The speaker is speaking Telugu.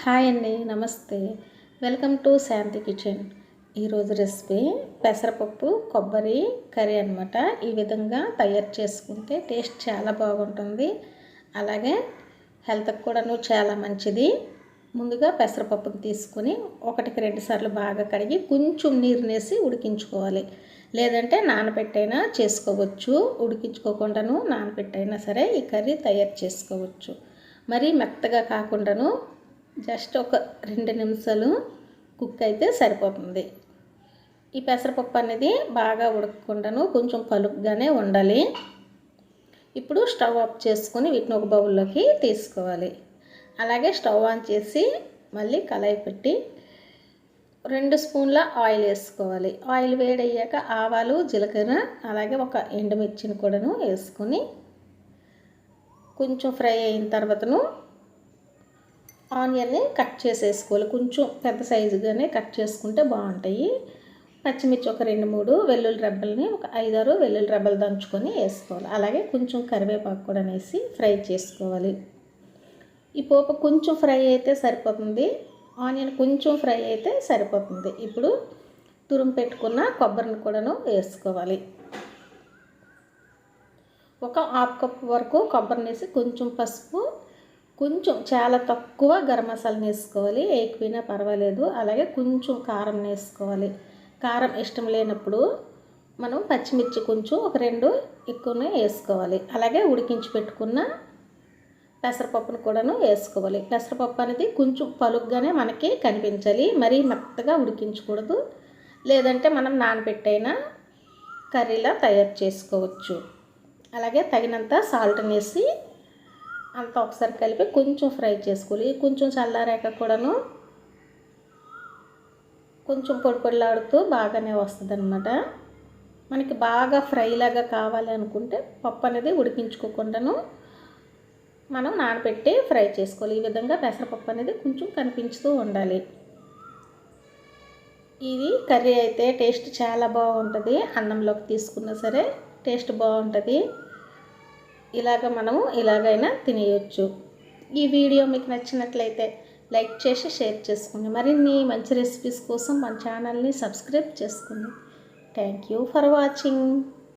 హాయ్ అండి నమస్తే. Welcome to Shanti kitchen. ఈరోజు రెసిపీ పెసరపప్పు కొబ్బరి కర్రీ అనమాట ఈ విధంగా తయారు చేసుకుంటే టేస్ట్ చాలా బాగుంటుంది. అలాగే హెల్త్కి కూడాను చాలా మంచిది. ముందుగా పెసరపప్పును తీసుకుని ఒకటికి రెండు సార్లు బాగా కడిగి కొంచెం నీరునేసి ఉడికించుకోవాలి. లేదంటే నానబెట్టైనా చేసుకోవచ్చు. ఉడికించుకోకుండాను నానబెట్టైనా సరే ఈ కర్రీ తయారు చేసుకోవచ్చు. మరీ మెత్తగా కాకుండాను జస్ట్ ఒక రెండు నిమిషాలు కుక్ అయితే సరిపోతుంది. ఈ పెసరపప్పు అనేది బాగా ఉడకకుండాను కొంచెం పలుకుగానే ఉండాలి. ఇప్పుడు స్టవ్ ఆఫ్ చేసుకొని వీటిని ఒక బౌల్లోకి తీసుకోవాలి. అలాగే స్టవ్ ఆన్ చేసి మళ్ళీ కళాయి పెట్టి రెండు స్పూన్ల ఆయిల్ వేసుకోవాలి. ఆయిల్ వేడయ్యాక ఆవాలు జీలకర్ర అలాగే ఒక ఎండుమిర్చిని కూడాను వేసుకొని కొంచెం ఫ్రై అయిన తర్వాతను ఆనియన్ని కట్ చేసేసుకోవాలి. కొంచెం పెద్ద సైజుగానే కట్ చేసుకుంటే బాగుంటాయి. పచ్చిమిర్చి ఒక రెండు మూడు వెల్లుల్లి రెబ్బల్ని ఒక ఐదారు వెల్లుల్లి రెబ్బలు దంచుకొని వేసుకోవాలి. అలాగే కొంచెం కరివేపాకు కూడా వేసి ఫ్రై చేసుకోవాలి. ఈ పోపు కొంచెం ఫ్రై అయితే సరిపోతుంది. ఆనియన్ కొంచెం ఫ్రై అయితే సరిపోతుంది. ఇప్పుడు తురుము పెట్టుకున్న కొబ్బరిని కూడాను వేసుకోవాలి. ఒక హాఫ్ కప్ వరకు కొబ్బరిని వేసి కొంచెం పసుపు కొంచెం చాలా తక్కువ గరం మసాలా వేసుకోవాలి వేయకపోయినా పర్వాలేదు. అలాగే కొంచెం కారం వేసుకోవాలి కారం ఇష్టం లేనప్పుడు మనం పచ్చిమిర్చి కొంచెం ఒక రెండు ఎక్కువనే వేసుకోవాలి. అలాగే ఉడికించి పెట్టుకున్న పెసరపప్పును కూడాను వేసుకోవాలి. పెసరపప్పు అనేది కొంచెం పలుగ్గానే మనకి కనిపించాలి. మరీ మెత్తగా ఉడికించకూడదు. లేదంటే మనం నానబెట్టైనా కర్రీలా తయారు చేసుకోవచ్చు. అలాగే తగినంత సాల్ట్ వేసి అంతా ఒకసారి కలిపి కొంచెం ఫ్రై చేసుకోవాలి. కొంచెం చల్లారాక కూడాను కొంచెం పొడి పొడిలాడుతూ బాగానే వస్తుంది అనమాట మనకి బాగా ఫ్రై లాగా కావాలి అనుకుంటే పప్పు అనేది ఉడికించుకోకుండాను మనం నానబెట్టి ఫ్రై చేసుకోవాలి. ఈ విధంగా పెసరపప్పు అనేది కొంచెం కనిపించుతూ ఉండాలి. ఇది కర్రీ అయితే టేస్ట్ చాలా బాగుంటుంది. అన్నంలోకి తీసుకున్నా సరే టేస్ట్ బాగుంటుంది. ఇలాగ మనము ఇలాగైనా తినేయచ్చు. ఈ వీడియో మీకు నచ్చినట్లయితే లైక్ చేసి షేర్ చేసుకోండి. మరిన్ని మంచి రెసిపీస్ కోసం మన ఛానల్ని సబ్స్క్రైబ్ చేసుకోండి. Thank you for watching